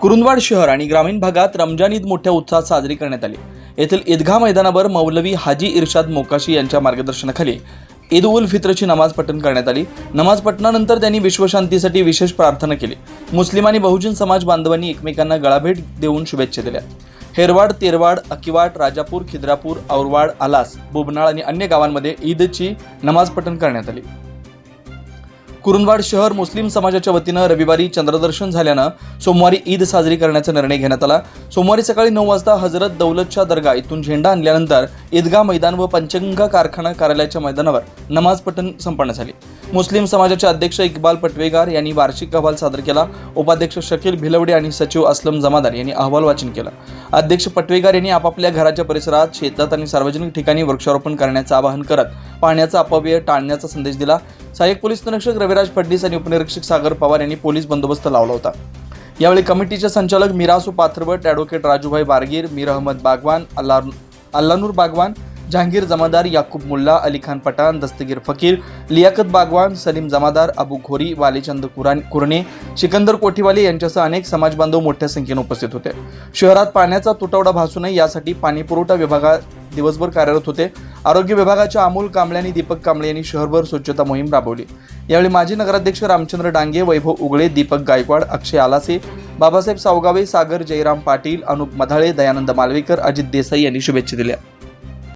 कुरुंदवाड शहर आणि ग्रामीण भागात रमजान ईद मोठ्या उत्साहात साजरी करण्यात आली. येथील ईदगाह मैदानावर मौलवी हाजी इर्शाद मोकाशी यांच्या मार्गदर्शनाखाली ईद उल फित्रची नमाज पठण करण्यात आली. नमाज पठणानंतर त्यांनी विश्वशांतीसाठी विशेष प्रार्थना केली. मुस्लिम आणि बहुजन समाज बांधवांनी एकमेकांना गळाभेट देऊन शुभेच्छा दिल्या. हेरवाड तेरवाड अकिवाट राजापूर खिद्रापूर औरवाड आलास बोबनाळ आणि अन्य गावांमध्ये ईदची नमाज पठण करण्यात आली. कुरुंदवाड शहर मुस्लिम समाजाच्या वतीनं रविवारी चंद्रदर्शन झाल्यानं सोमवारी ईद साजरी करण्याचा निर्णय घेण्यात आला. सोमवारी सकाळी नऊ वाजता हजरत दौलतच्या दर्गा इथून झेंडा आणल्यानंतर ईदगा मैदान व पंचंग कारखाना कार्यालयाच्या मैदानावर नमाज पठण संपन्न झाली. मुस्लिम समाजाचे अध्यक्ष इक्बाल पटवेगार यांनी वार्षिक अहवाल सादर केला. उपाध्यक्ष शकील भिलवडे आणि सचिव असलम जमादार यांनी अहवाल वाचन केलं. अध्यक्ष पटवेगार यांनी आपापल्या घराच्या परिसरात शेतात आणि सार्वजनिक ठिकाणी वृक्षारोपण करण्याचं आवाहन करत पाण्याचा अपव्यय टाळण्याचा संदेश दिला. सहाय्यक पोलीस निरीक्षक रविराज फडणीस आणि उपनिरीक्षक सागर पवार यांनी पोलीस बंदोबस्त लावला होता. यावेळी कमिटीचे संचालक मिरासू पाथरवट ॲडव्होकेट राजूभाई बारगीर मीर अहमद बागवान अल्ला अल्लानूर बागवान जहांगीर जमादार याकूब मुल्ला अली खान पठाण दस्तगीर फकीर लियाकत बागवान सलीम जमादार अबू घोरी वालीचंद कुरान कुरणे सिकंदर कोठीवाले यांच्यासह अनेक समाजबांधव मोठ्या संख्येने उपस्थित होते. शहरात पाण्याचा तुटवडा भासू नये यासाठी पाणी पुरवठा विभागात दिवसभर कार्यरत होते. आरोग्य विभागाच्या अमोल कांबळे आणि दीपक कांबळे यांनी शहरभर स्वच्छता मोहीम राबवली. यावेळी माजी नगराध्यक्ष रामचंद्र डांगे वैभव उगळे दीपक गायकवाड अक्षय आलासे बाबासाहेब सावगावे सागर जयराम पाटील अनुप मधाळे दयानंद मालवेकर अजित देसाई यांनी शुभेच्छा दिल्या.